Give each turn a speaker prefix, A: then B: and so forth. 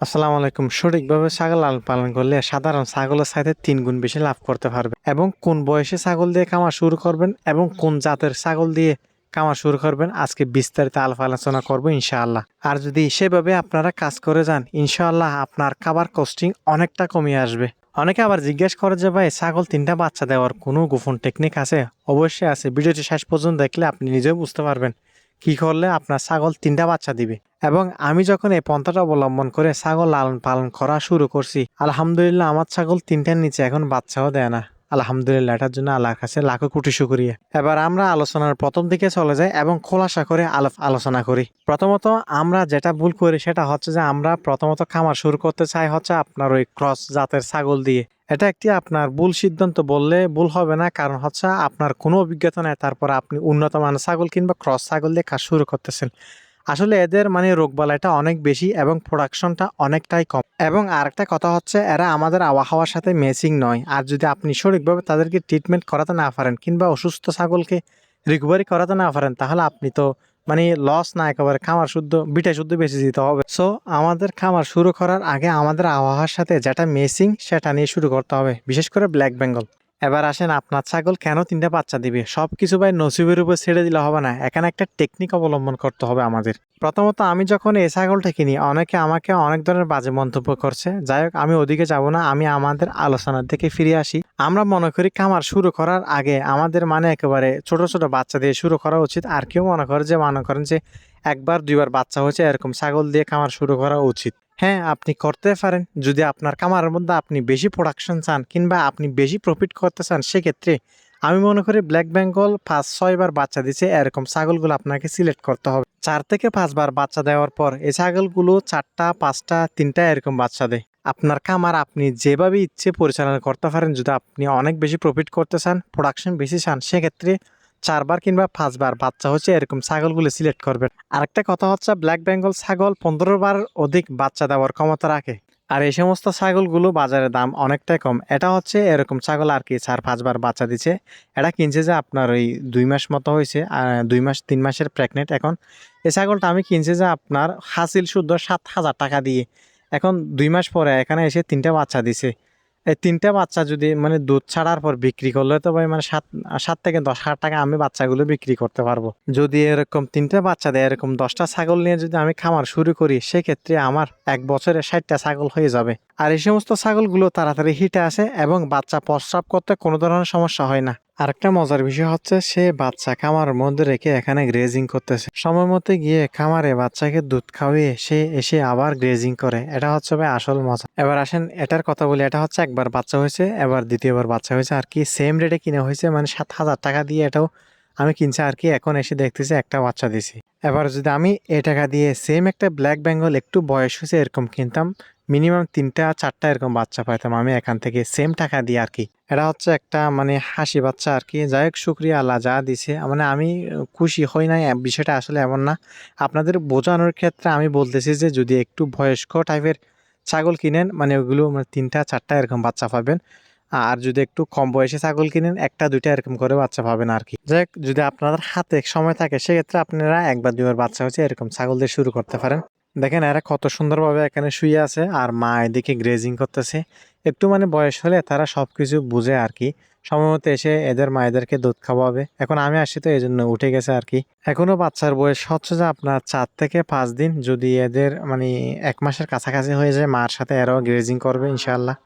A: আসসালামু আলাইকুম। সঠিকভাবে ছাগল লালন পালন করলে সাধারণ ছাগলের সাথে তিন গুণ বেশি লাভ করতে পারবে এবং কোন বয়সে ছাগল দিয়ে কামা শুরু করবেন এবং কোন জাতের ছাগল দিয়ে কামা শুরু করবেন আজকে বিস্তারিত আলাপ আলোচনা করব ইনশাআল্লাহ। আর যদি সেভাবে আপনারা কাজ করে যান, ইনশাআল্লাহ আপনার খাবার কস্টিং অনেকটা কমিয়ে আসবে। অনেকে আবার জিজ্ঞেস করে যে, ভাই, ছাগল তিনটা বাচ্চা দেওয়ার কোনো গোপন টেকনিক আছে? অবশ্যই আছে। ভিডিওটি শেষ পর্যন্ত দেখলে আপনি নিজেও বুঝতে পারবেন কি করলে আপনার ছাগল তিনটা বাচ্চা দিবে? এবং আমি যখন এই পন্থাটা অবলম্বন করে ছাগল লালন পালন করা শুরু করছি, আলহামদুলিল্লাহ আমার ছাগল তিনটার নিচে এখন বাচ্চাও দেয় না। আলহামদুলিল্লাহ, এটার জন্য আল্লাহর কাছে লাখো কোটি শুকরিয়া। এবার আমরা আলোচনার প্রথম দিকে চলে যাই এবং খোলাসা করে আলাপ আলোচনা করি। প্রথমত আমরা যেটা ভুল করি সেটা হচ্ছে যে আমরা প্রথমত খামার শুরু করতে চাই হচ্ছে আপনার ওই ক্রস জাতের ছাগল দিয়ে। এটা একটি আপনার ভুল সিদ্ধান্ত বললে ভুল হবে না। কারণ হচ্ছে আপনার কোনো অভিজ্ঞতা নেই, তারপর আপনি উন্নত মানের ছাগল কিংবা ক্রস ছাগল দিয়ে কাজ শুরু করতেছেন। আসলে এদের মানে রোগবালাইটা অনেক বেশি এবং প্রোডাকশনটা অনেকটাই কম। এবং আরেকটা কথা হচ্ছে, এরা আমাদের আবহাওয়ার সাথে ম্যাচিং নয়। আর যদি আপনি সঠিকভাবে তাদেরকে ট্রিটমেন্ট করাতে না পারেন কিংবা অসুস্থ ছাগলকে রিকভারি করাতে না পারেন, তাহলে আপনি তো মানে লস না একেবারে, খামার শুদ্ধ বিটা শুদ্ধ বেশি দিতে হবে। সো আমাদের খামার শুরু করার আগে আমাদের আবহাওয়ার সাথে যেটা মেসিং সেটা নিয়ে শুরু করতে হবে। বিশেষ করে ব্ল্যাক বেঙ্গল এবার আসেন আপনার ছাগল কেন তিনটা বাচ্চা দিবে? সব কিছু ভাই নসিবের উপর ছেড়ে দিলে হবে না। এখানে একটা টেকনিক অবলম্বন করতে হবে আমাদের। প্রথমত আমি যখন এই ছাগলটা কিনি, অনেকে আমাকে অনেক ধরনের বাজে মন্তব্য করছে। যাই হোক, আমি ওদিকে যাব না, আমি আমাদের আলোচনার দিকে ফিরে আসি। আমরা মনে করি খামার শুরু করার আগে আমাদের মানে একেবারে ছোট ছোট বাচ্চা দিয়ে শুরু করা উচিত। আর কেউ মনে করে যে, মনে করেন যে, একবার, দুইবার বাচ্চা হয়েছে, এরকম ছাগল দিয়ে খামার শুরু করা উচিত। হ্যাঁ আপনি করতে পারেন। যদি আপনার খামারের মধ্যে আপনি বেশি প্রোডাকশন চান কিংবা আপনি বেশি প্রফিট করতে চান, সেক্ষেত্রে আমি মনে করি ব্ল্যাক বেঙ্গল পাঁচ ছয়বার বাচ্চা দিচ্ছে এরকম ছাগলগুলো আপনাকে সিলেক্ট করতে হবে। চার থেকে পাঁচবার বাচ্চা দেওয়ার পর এই ছাগলগুলো চারটা, পাঁচটা, তিনটা এরকম বাচ্চা দেয়। আপনার খামার আপনি যেভাবে ইচ্ছে পরিচালনা করতে পারেন, যদি আপনি অনেক বেশি প্রফিট করতে চান প্রোডাকশন বেশি চান, সেক্ষেত্রে চারবার কিংবা পাঁচবার বাচ্চা হচ্ছে এরকম ছাগলগুলো সিলেক্ট করবেন আরেকটা কথা হচ্ছে ব্ল্যাক বেঙ্গল ছাগল পনেরো বার অধিক বাচ্চা দেওয়ার ক্ষমতা রাখে। আর এই সমস্ত ছাগলগুলো বাজারে দাম অনেকটাই কম। এটা হচ্ছে এরকম ছাগল আর কি চার পাঁচবার বাচ্চা দিচ্ছে। এটা কিনছে যে আপনার ওই দুই মাস মতো হয়েছে, আর দুই মাস, তিন মাসের প্রেগনেন্ট এখন। এই ছাগলটা আমি কিনছি যে আপনার হাসিল শুদ্ধ সাত হাজার টাকা দিয়ে। এখন দুই মাস পরে এখানে এসে তিনটা বাচ্চা দিছে। এই তিনটা বাচ্চা যদি মানে দুধ ছাড়ার পর বিক্রি করলে তো ভাই মানে সাত সাত থেকে দশ হাজার টাকা আমি বাচ্চাগুলো বিক্রি করতে পারব। যদি এরকম তিনটা বাচ্চা দেয়, এরকম দশটা ছাগল নিয়ে যদি আমি খামার শুরু করি, সেক্ষেত্রে আমার এক বছরে ষাটটা ছাগল হয়ে যাবে। আর এই সমস্ত ছাগলগুলো তাড়াতাড়ি হিটে আসে এবং বাচ্চা প্রস্রাব করতে কোনো ধরনের সমস্যা হয় না। আরেকটা মজার বিষয় হচ্ছে সে বাচ্চা খামারের মধ্যে রেখে এখানে গ্রেজিং করতেছে। সময় মতো গিয়ে খামারে বাচ্চাকে দুধ খাওয়িয়ে সে এসে আবার গ্রেজিং করে। এটা হচ্ছে ভাই আসল মজা। এবার আসেন, এটার কথা বলি, এটা হচ্ছে একবার বাচ্চা হয়েছে, এবার দ্বিতীয়বার বাচ্চা হয়েছে, আর কি সেম রেটে কিনে হয়েছে মানে সাত হাজার টাকা দিয়ে এটাও আমি কিনছি, আর কি এখন এসে দেখতেছি একটা বাচ্চা দিছি। এবার যদি আমি এ টাকা দিয়ে সেম একটা ব্ল্যাক বেঙ্গল একটু বয়স হয়েছে এরকম কিনতাম মিনিমাম তিনটা, চারটা এরকম বাচ্চা পাইতাম আমি এখান থেকে। সেম টাকা দিয়ে আর কি। এটা হচ্ছে একটা মানে হাসি বাচ্চা আর কি। যাই হোক, শুক্রিয়া, আল্লাহ যা দিছে। মানে আমি খুশি হই নাই বিষয়টা আসলে এমন না। আপনাদের বোঝানোর ক্ষেত্রে আমি বলতেছি যে, যদি একটু বয়স্ক টাইপের ছাগল কিনেন মানে ওগুলো মানে তিনটা, চারটা এরকম বাচ্চা পাবেন। আর যদি একটু কম বয়সে ছাগল কিনেন, একটা, দুইটা এরকম করে বাচ্চা পাবেন আর কি। যাই যদি আপনাদের হাতে সময় থাকে, সেক্ষেত্রে আপনারা একবার দুইবার বাচ্চা হচ্ছে এরকম ছাগল দিয়ে শুরু করতে পারেন। দেখেন, এরা কত সুন্দরভাবে এখানে শুয়ে আছে আর মা এদিকে গ্রেজিং করতেছে। একটু মানে বয়স হলে তারা সব কিছু বুঝে আর কি। সময়মতো এসে এদের মায়েদেরকে দুধ খাওয়াবে। এখন আমি আসি তো এই জন্য উঠে গেছে আর কি। এখনও বাচ্চার বয়স হচ্ছে যে আপনার চার থেকে পাঁচ দিন। যদি এদের মানে এক মাসের কাছাকাছি হয়ে যায়, মার সাথে এরাও গ্রেজিং করবে ইনশাল্লাহ